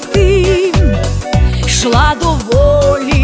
тим, шла доволі.